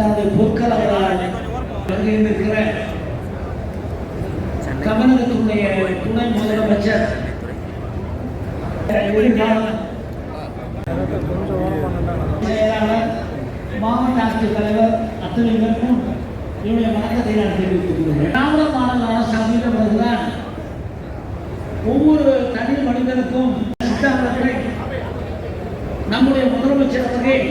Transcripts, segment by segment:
தனது பொற்களால் இருக்கிற துணை முதலமைச்சர் செயலாளர் மாவட்ட ஆட்சித்தலைவர் அத்தனை பேருக்கும் என்னுடைய வணக்கத்தை நான் தெரிவித்துக் கொள்கிறேன். திராவிட மாடல் அரசாங்கம் வருகிறார் ஒவ்வொரு தனி மனிதனுக்கும் சித்தாந்தத்தை நம்முடைய முதலமைச்சர் அவர்கள்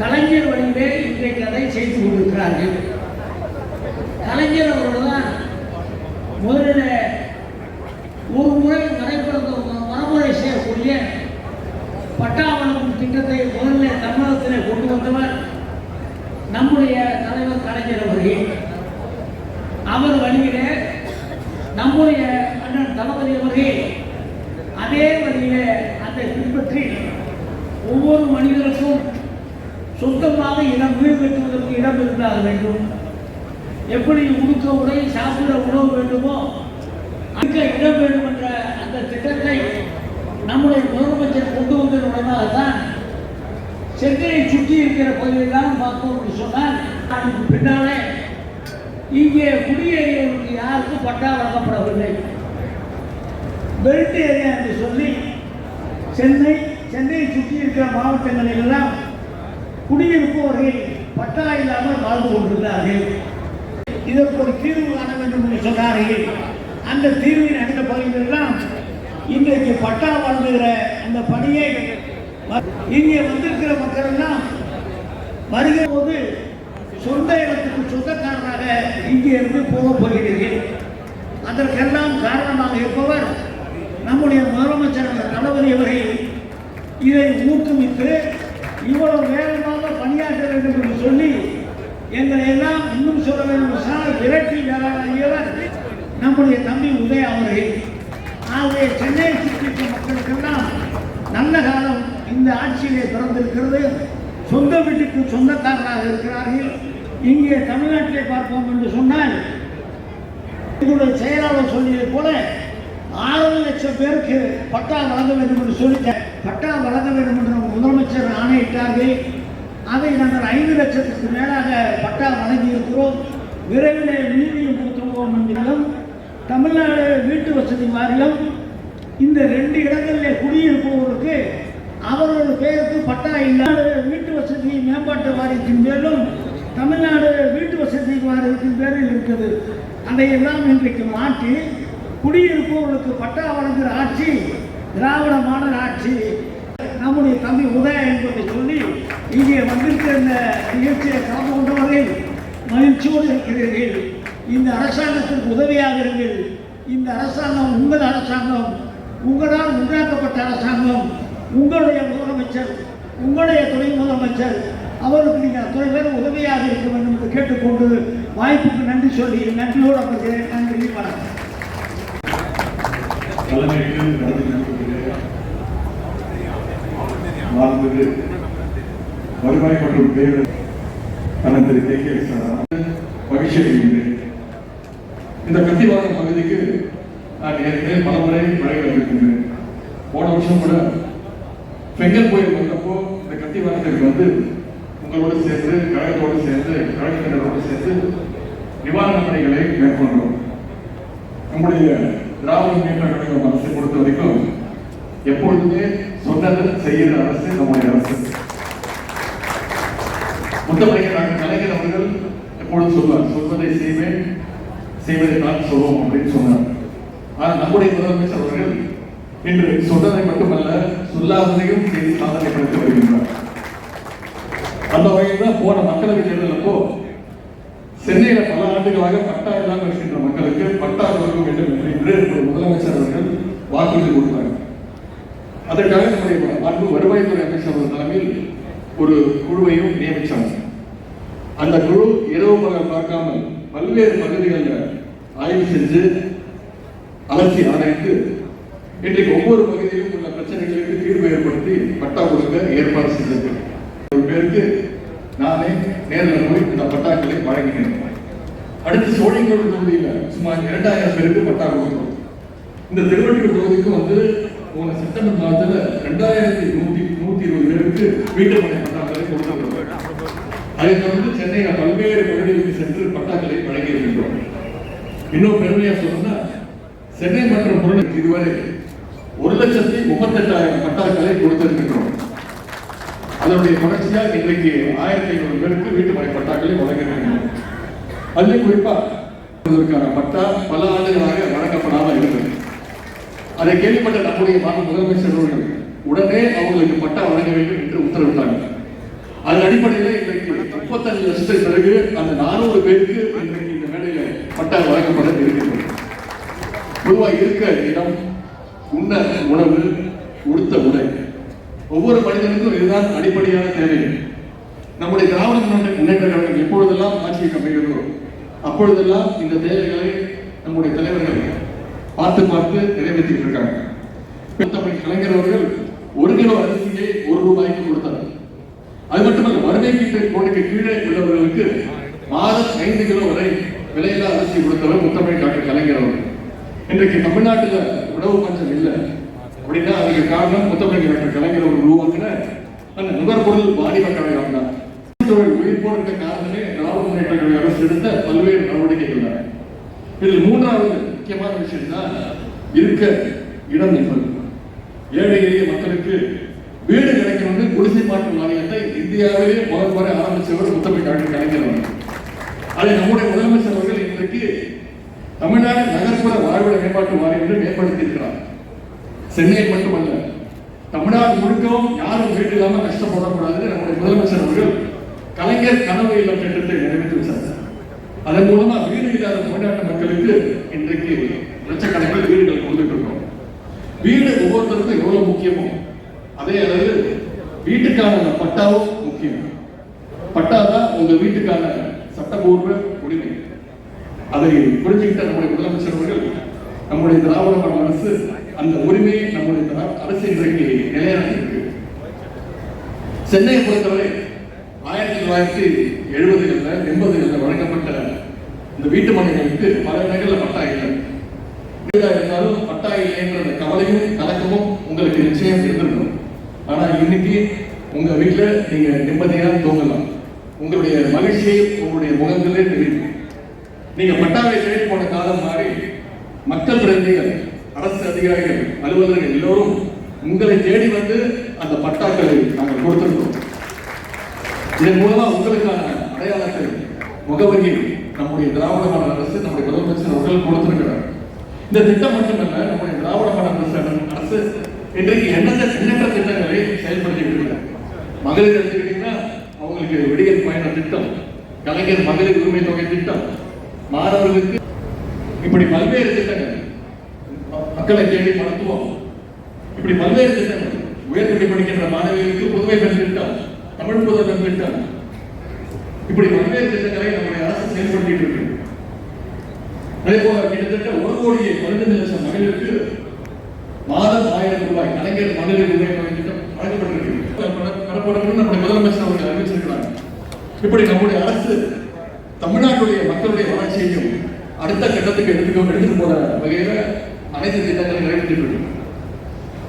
கலைஞர் வழியிலே இன்றைக்கு அதை செய்து கொண்டிருக்கிறார்கள். கலைஞர் அவர்கள் தான் முதலில் ஒரு முறை நடைபெறுந்த மரமுறை செய்யக்கூடிய பட்டாவளம் திட்டத்தை முதலில் தமிழகத்தில் கொண்டு வந்தவர் நம்முடைய தலைவர் கலைஞர் அவர்கள். அவர் வழியிலே நம்முடைய அண்ணன் தளபதி அவர்கள் அதே வழியிலே அதை பின்பற்றி ஒவ்வொரு மனிதருக்கும் சொந்தமாக இடம் வீடு கட்டுவதற்கு இடம் இருந்தால் வேண்டும். எப்படி உடுக்க உடை சாப்பிட உணவு வேண்டுமோ அங்க இடம் வேண்டும் என்ற அந்த திட்டத்தை நம்முடைய முதலமைச்சர் கொண்டு வந்ததுடனாக தான் சென்னையை சுற்றி இருக்கிற பகுதியெல்லாம் பார்த்தோம் சொன்னால் அதுக்கு பின்னாலே இங்கே குடியேறியவர்களுக்கு யாருக்கும் பட்டா வழங்கப்படவில்லை. பெல்ட் ஏரியா என்று சொல்லி சென்னை சென்னையை சுற்றி இருக்கிற மாவட்டங்களில் எல்லாம் குடியிருப்பவர்கள் பட்டா இல்லாமல் வாழ்ந்து கொண்டிருந்தார்கள். இதற்கு ஒரு தீர்வு காண வேண்டும் என்று சொன்னார்கள். அந்த தீர்வின் அடுத்த பகுதிகளெல்லாம் இன்றைக்கு பட்டா வழங்குகிற அந்த பணியை இங்கே வந்திருக்கிற மக்கள் எல்லாம் வருகிற போது சொந்த இடத்துக்கு சொந்தக்காரராக இங்கே இருந்து போக போகிறீர்கள். அதற்கெல்லாம் காரணமாக இருப்பவர் நம்முடைய முதலமைச்சர் தளபதி அவர்கள். இதை ஊக்குவித்து இவ்வளவு வேகமாக நிறைவேற்ற வேண்டும் என்று சொல்லி எங்களை எல்லாம் இன்னும் சொல்ல வேண்டும் என்றால் விரட்டி வேளாண்மையவர் நம்முடைய தம்பி உதய அவர்கள். ஆகவே சென்னையை சுற்றி மக்களுக்கெல்லாம் நல்ல காலம் இந்த ஆட்சியிலே பிறந்திருக்கிறது. சொந்த வீட்டுக்கு சொந்தக்காரராக இருக்கிறார்கள். இங்கே தமிழ்நாட்டிலே பார்ப்போம் என்று சொன்னால் இதனுடைய செயலாளர் சொல்லியது போல ஆறு லட்சம் பேருக்கு பட்டா வழங்க வேண்டும் என்று சொல்லிட்டேன் பட்டா வழங்க வேண்டும் என்று முதலமைச்சர் ஆணையிட்டார்கள். அதை நாங்கள் ஐந்து லட்சத்துக்கு மேலாக பட்டா வழங்கியிருக்கிறோம். விரைவில் நீதியும் கொடுத்துருவோம் என்றாலும் தமிழ்நாடு வீட்டு வசதி வாரியம் இந்த ரெண்டு இடங்களில் குடியிருப்பவருக்கு அவரோட பெயருக்கு பட்டா இல்லாத வீட்டு வசதி மேம்பாட்டு வாரியத்தின் பேரிலும் தமிழ்நாடு வீட்டு வசதி வாரியத்தின் பேரில் இருக்குது அதையெல்லாம் இன்றைக்கு மாற்றி குடியிருப்பவர்களுக்கு பட்டா வழங்குகிற ஆட்சி திராவிட மாடல் ஆட்சி. நம்முடைய தம்பி உதய என்பதை சொல்லி இங்கே வந்திருக்கிற இந்த நிகழ்ச்சியை கலந்து கொண்டவர்கள் மகிழ்ச்சியோடு இருக்கிறீர்கள். இந்த அரசாங்கத்திற்கு உதவியாக இருங்கள். இந்த அரசாங்கம் உங்கள் அரசாங்கம் உங்களால் உண்டாக்கப்பட்ட அரசாங்கம் உங்களுடைய முதலமைச்சர் உங்களுடைய துணை முதலமைச்சர் அவருக்கு நீங்கள் அத்தனை பேர் உதவியாக இருக்க வேண்டும் என்று கேட்டுக்கொண்டு வாய்ப்புக்கு நன்றி சொல்லி நன்றியோடு அமர்கிறேன். நன்றி வணக்கம். தலைமைக்கு நடந்து வருவாய் மற்றும் பேரர் அண்ணன் திரு கே கே மகிழ்ச்சி அடைகின்றேன். இந்த கத்திவாதம் பகுதிக்கு நான் ஏற்கனவே பலமுறை வழங்கி வந்திருக்கின்றேன் போன வருஷம் கூட பெங்கல் கோயில் வந்தப்போ இந்த கத்திவாதத்துக்கு வந்து உங்களோடு சேர்ந்து கழகத்தோடு சேர்ந்து கழகத்தினரோடு சேர்ந்து நிவாரண பணிகளை மேற்கொண்டோம். நம்முடைய திராவிட முன்னேற்ற கழகம் அரசை பொறுத்த வரைக்கும் எப்பொழுதுமே சொன்னதை செய்கிற அரசு நம்முடைய அரசு. முத்தமிழக நாங்கள் கலைஞர் அவர்கள் எப்பொழுதும் சொல்வார் சொல்வதை செய்வேன் செய்வதை நான் சொல்வோம் அப்படின்னு சொன்னார். ஆனால் நம்முடைய முதலமைச்சர் அவர்கள் இன்று சொன்னதை மட்டுமல்ல சொல்லாததையும் செய்து சாதனை படுத்தி வருகின்றார் அந்த வகையில் தான் போன மக்களவை தேர்தல் அப்போ சென்னையில பல ஆண்டுகளாக பட்டா இல்லாமல் இருக்கின்ற மக்களுக்கு பட்டா கொடுக்க வேண்டும் என்று முதலமைச்சர் அவர்கள் வாக்குறுதி கொடுத்தாங்க அதற்காக நம்முடைய அன்பு வருவாய்த்துறை அமைச்சர் தலைமையில் ஒரு குழுவையும் நியமிச்சாங்க. அந்த குழு இரவு பகல் பார்க்காமல் பல்வேறு பகுதிகளில் ஆய்வு செஞ்சு அலசி ஆராய்ந்து இன்றைக்கு ஒவ்வொரு பகுதியிலும் உள்ள பிரச்சனைகளுக்கு தீர்வு ஏற்படுத்தி பட்டா கொடுக்க ஏற்பாடு செஞ்சது ஒரு பேருக்கு நானே நேரில் போய் இந்த பட்டாக்களை வழங்கினேன். அடுத்து சோழிங்கோடு தொகுதியில் சுமார் இரண்டாயிரம் பேருக்கு பட்டா கொடுத்தோம். இந்த திருவள்ளூர் தொகுதிக்கு வந்து போன செப்டம்பர் மாதத்தில் ரெண்டாயிரத்தி நூற்றி நூற்றி இருபது பேருக்கு வீட்டு மனை பட்டாக்களை கொடுத்திருக்கிறோம் அதை தொடர்ந்து சென்னையில் பல்வேறு பகுதிகளுக்கு சென்று பட்டாக்களை வழங்கி இருக்கின்றோம் இன்னும் பெருமையாக சொல்லணும்னா சென்னை மற்றும் பொருள் இதுவரை ஒரு லட்சத்தி முப்பத்தெட்டாயிரம் பட்டாக்களை கொடுத்திருக்கின்றோம். அதனுடைய தொடர்ச்சியாக இன்றைக்கு ஆயிரத்தி ஐநூறு பேருக்கு வீட்டு மனை பட்டாக்களை வழங்கியிருக்கின்றோம் அதில் குறிப்பாக இதற்கான பட்டா பல ஆண்டுகளாக வழங்கப்படாமல் இருந்தது. அதை கேள்விப்பட்ட நம்முடைய மாநில முதலமைச்சர் அவர்கள் உடனே அவங்களுக்கு பட்டா வழங்க வேண்டும் என்று உத்தரவிட்டாங்க அதன் அடிப்படையில் இன்றைக்கு முப்பத்தஞ்சு லட்சத்துக்கு பிறகு அந்த நானூறு பேருக்கு இன்றைக்கு இந்த மேடையில் பட்டா வழங்கப்பட இருக்கிறது பொதுவாக இருக்க இடம் உண்ண உணவு உடுத்த உடை. ஒவ்வொரு மனிதனுக்கும் இதுதான் அடிப்படையான தேவை. நம்முடைய திராவிட முன்னேற்ற முன்னேற்ற கழகம் எப்பொழுதெல்லாம் ஆட்சியை அமைகிறதோ அப்பொழுதெல்லாம் இந்த தேவைகளை நம்முடைய தலைவர்கள் பார்த்து பார்த்து நிறைவேற்றிட்டு இருக்காங்க. தமிழ் கலைஞர் அவர்கள் ஒரு கிலோ அரிசியை ஒரு ரூபாய்க்கு கொடுத்தார். அது மட்டுமல்ல வறுமை வீட்டு கோடிக்கு கீழே உள்ளவர்களுக்கு மாதம் ஐந்து கிலோ வரை விலையில்லா அரிசி கொடுத்தவர் முத்தமிழ் டாக்டர் கலைஞர் அவர்கள். இன்றைக்கு தமிழ்நாட்டுல உணவு பஞ்சம் இல்லை. அப்படின்னா அதுக்கு காரணம் முத்தமிழ் டாக்டர் கலைஞர் அவர்கள் உருவாக்கின அந்த நுகர்பொருள் வாணிப கழகம் தான். தொழில் உயிர்ப்போடு இருக்க காரணமே திராவிட முன்னேற்ற கழக அரசு எடுத்த பல்வேறு நடவடிக்கைகள் தான். இதில் மூன்றாவது முக்கியமான விஷயம் தான் இருக்க இடம் என்பது. ஏழை எளிய மக்களுக்கு மாற்று மாநிலத்தை இந்தியாவிலே முதல் முறை ஆரம்பிச்சவர் முத்தமிழ் டாக்டர் கலைஞர் அதை நம்முடைய முதலமைச்சர் அவர்கள் இன்றைக்கு தமிழ்நாடு நகர்ப்புற வாழ்விட மேம்பாட்டு வாரியம் மேம்படுத்தி இருக்கிறார் சென்னையில் மட்டுமல்ல தமிழ்நாடு முழுக்கவும் யாரும் வீடு இல்லாமல் கஷ்டப்படக்கூடாது நம்முடைய முதலமைச்சர் அவர்கள் கலைஞர் கனவு இல்லம் திட்டத்தை நிறைவேற்றி வச்சார். அதன் மூலமா வீடு இல்லாத தமிழ்நாட்டு மக்களுக்கு இன்றைக்கு லட்சக்கணக்கில் வீடுகள் கொடுத்துட்டு இருக்கோம். வீடு ஒவ்வொருத்தருக்கும் எவ்வளவு முக்கியமோ அதே அளவு வீட்டுக்கான பட்டாவும் முக்கியம். பட்டா தான் உங்க வீட்டுக்கான சட்டபூர்வ உரிமை. அதை புரிஞ்சுக்கிட்ட நம்முடைய முதலமைச்சர் அவர்கள் நம்முடைய திராவிட அரசு அந்த உரிமையை நம்முடைய அரசு இன்றைக்கு நிலையாட்டி இருக்கு சென்னையை பொறுத்தவரை ஆயிரத்தி தொள்ளாயிரத்தி எழுபதுகளில் எண்பதுகளில் வழங்கப்பட்ட இந்த வீட்டு மனைகளுக்கு பல இடங்களில் பட்டா இல்லை. இன்னைக்கு உங்க வீட்டுல நீங்க நிம்மதியாக தூங்கலாம். உங்களுடைய மகிழ்ச்சியை உங்களுடைய முகங்களே தெரியும் நீங்க பட்டாவை தேடி போன காலம் மாறி மக்கள் பிரதிநிதிகள் அரசு அதிகாரிகள் அலுவலர்கள் எல்லோரும் உங்களை தேடி வந்து அந்த பட்டாக்களை நாங்கள் கொடுத்துருக்கோம் இதன் மூலமா உங்களுக்கான அடையாளத்தை முகவரி நம்முடைய திராவிட மாடல் அரசு நம்முடைய முதலமைச்சர் அவர்கள் கொடுத்திருக்கிறார். இந்த திட்டம் மட்டுமல்ல நம்முடைய திராவிட மாடல் அரசு அரசு இன்றைக்கு எண்ணற்ற செயல்படுத்தி இருக்கிறார் மகளிர் எடுத்துக்கிட்டீங்கன்னா அவங்களுக்கு விடியல் பயண திட்டம் கலைஞர் மகளிர் உரிமை தொகை திட்டம் மாணவர்களுக்கு இப்படி பல்வேறு திட்டங்கள் மக்களை தேடி மருத்துவம் இப்படி பல்வேறு திட்டங்கள் உயர்கல்வி படிக்கின்ற மாணவிகளுக்கு புதுமை பெண் திட்டம் தமிழ் பெண் திட்டம். இப்படி பல்வேறு திட்டங்களை நம்முடைய அரசு செயல்படுத்திட்டு இருக்கு. அதே போல கிட்டத்தட்ட ஒரு கோடியே பதினைந்து லட்சம் மகளிருக்கு மாதம் ஆயிரம் ரூபாய் கலைஞர் மகளிர் உரிமை தொகை திட்டம் வழங்கப்பட்டிருக்கு பெறப்படும் நம்முடைய முதலமைச்சர் அவர்கள் அறிவிச்சிருக்கிறாங்க இப்படி நம்முடைய அரசு தமிழ்நாட்டுடைய மக்களுடைய வளர்ச்சியையும் அடுத்த கட்டத்துக்கு எடுத்துக்க எடுத்துட்டு போற வகையில அனைத்து திட்டங்களை நிறைவேற்றிட்டு இருக்கு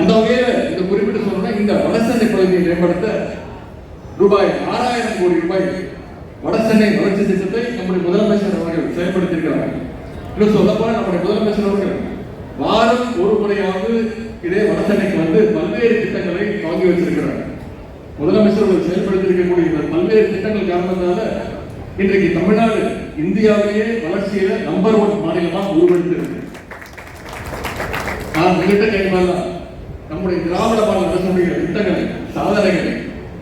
அந்த வகையில இந்த குறிப்பிட்டு சொல்லணும்னா இந்த வடசென்னை பகுதியை மேம்படுத்த ரூபாய் ஆறாயிரம் கோடி ரூபாய் வடசென்னை வளர்ச்சி திட்டத்தை நம்முடைய முதலமைச்சர் அவர்கள் செயல்படுத்தியிருக்கிறார்கள் இன்னும் சொல்ல போனா நம்முடைய முதலமைச்சர் அவர்கள் வாரம் ஒரு முறையாவது இதே வடசென்னைக்கு வந்து பல்வேறு திட்டங்களை தொடங்கி வச்சிருக்கிறார். முதலமைச்சர் அவர்கள் செயல்படுத்தியிருக்கக்கூடிய இந்த பல்வேறு திட்டங்கள் காரணத்தினால இன்றைக்கு தமிழ்நாடு இந்தியாவிலேயே வளர்ச்சியில நம்பர் ஒன் மாநிலமாக உருவெடுத்து இருக்கு நான் உங்ககிட்ட கேட்கலாம் நம்முடைய திராவிட மாடல் அரசுடைய திட்டங்களை சாதனைகளை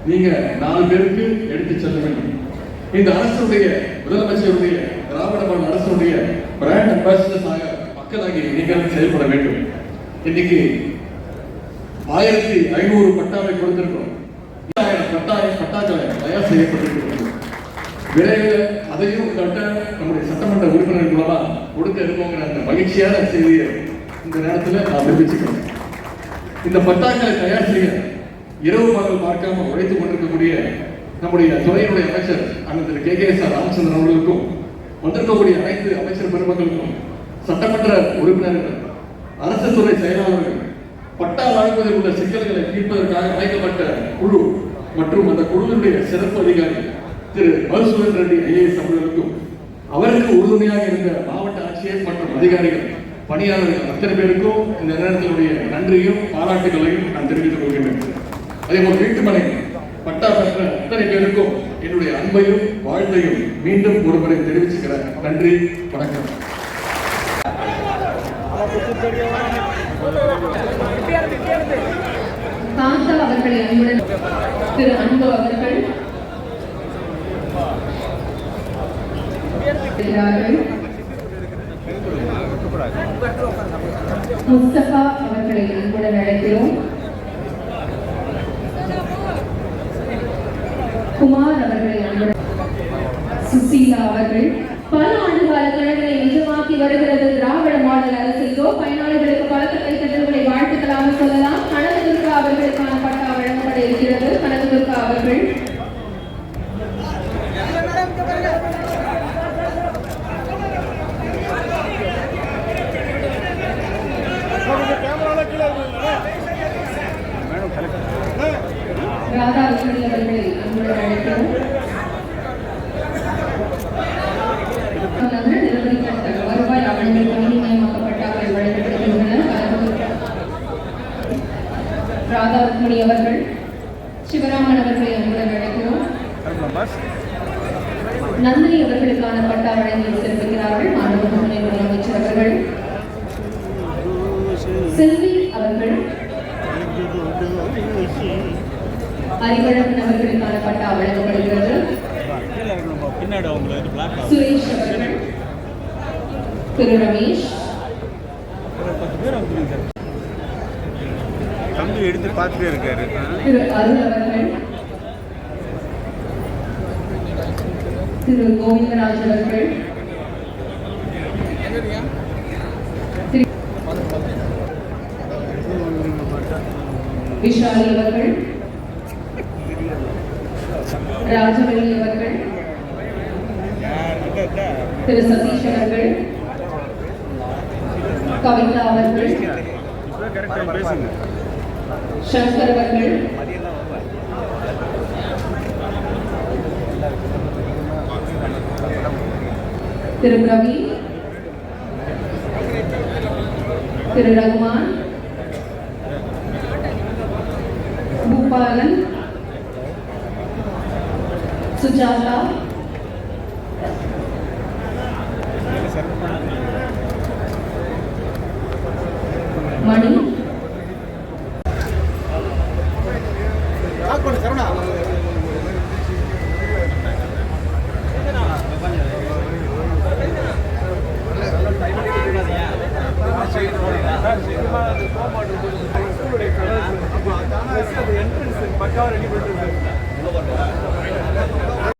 நீங்க நாலு பேருக்கு எடுத்து செல்ல வேண்டும். இந்த அரசுடைய முதலமைச்சருடைய திராவிட மாடல் அரசுடைய பிராண்ட் அம்பாசிடர்ஸாக மக்களாகி நீங்கள் செயல்பட வேண்டும். இன்னைக்கு ஆயிரத்தி ஐநூறு பட்டாவை கொடுத்திருக்கிறோம். ஆயிரம் பட்டாயம் தயார் செய்யப்பட்டிருக்கிறது. விரைவில் அதையும் கட்ட நம்முடைய சட்டமன்ற உறுப்பினர் மூலமா கொடுக்க இருக்கோங்கிற அந்த மகிழ்ச்சியான செய்தியை இந்த நேரத்தில் நான் தெரிவிச்சுக்கிறேன் இந்த பட்டாக்களை தயார் செய்ய இரவு பகல் பார்க்காம உழைத்துக் கொண்டிருக்கக்கூடிய நம்முடைய துறையினுடைய அமைச்சர் அண்ணன் திரு K. K. S. R. Ramachandran அவர்களுக்கும் வந்திருக்கக்கூடிய அனைத்து அமைச்சர் பெருமக்களுக்கும் சட்டமன்ற உறுப்பினர்கள் அரசு துறை செயலாளர்கள் பட்டா வழங்குவதில் உள்ள சிக்கல்களை தீர்ப்பதற்காக அமைக்கப்பட்ட குழு மற்றும் அந்த குழுவினுடைய சிறப்பு அதிகாரி திரு மதுசூதன் ரெட்டி ஐஏஎஸ் அவர்களுக்கும் அவருக்கு உறுதுணையாக இருந்த மாவட்ட ஆட்சியர் மற்றும் அதிகாரிகள் பணியாளர்கள் அத்தனை பேருக்கும் இந்த நேரத்தினுடைய நன்றியும் பாராட்டுகளையும் நான் தெரிவித்துக் கொள்கிறேன் அதே போல் வீட்டுமனை பட்டா பெற்ற அத்தனை பேருக்கும் என்னுடைய அன்பையும் வாழ்த்தையும் மீண்டும் ஒருமுறை தெரிவிச்சுக்கிறேன் நன்றி வணக்கம். காந்தா அவர்களை அன்புடன் திரு அன்பு அவர்கள். முஸ்தபா அவர்களை அன்புடன் அழைக்கிறோம் குமார் அவர்களை அன்புடன் சுசீலா அவர்கள். பல ஆண்டுகால கனவுகளை நிஜமாக்கி வருகிறது. திராவிட மாடல் அரசு பயனாளிகளுக்கு பல கைத்தட்டல்களை வாழ்த்துக்களாக சொல்லலாம். கனகதுர்கா அவர்களுக்கான பட்டா இருக்கிறது. கனகதுர்கா அவர்கள் ராதாகிருஷ்ணன் அவர்களை அன்புடன் அழைக்கிறோம் நகர நிர்வகிக்கப்பட்ட வருவாய் ஆவணங்கள் பணி நியமிக்கப்பட்டார்கள் வழங்கப்படுகின்றன ராதா ருக்மணி அவர்கள் சிவராமன் அவர்களை அன்புடன் அழைக்கிறோம் நந்தினி அவர்களுக்கான பட்டா வழங்கி சிறப்பிக்கிறார்கள் மாண்பு துணை முதலமைச்சர் அவர்கள். செல்வி அவர்கள். அறிவழகன் அவர்களுக்கான பட்டா வழங்கப்படுகிறது பின்னாடி அவங்களுக்கு பிளாக் சுரேஷ் அவர்கள். திரு ரமேஷ். தம்பி எடுத்து பார்த்துட்டே இருக்காரு. திரு அருள் அவர்கள். திரு கோவிந்தராஜ் அவர்கள். விஷாலி அவர்கள். ராஜவல்லி அவர்கள். திரு சதீஷ் அவர்கள். கவிதா அவர்கள். சங்கர் அவர்கள். திரு ரவி திரு ரகுமான் பூபாலன் சுஜாதா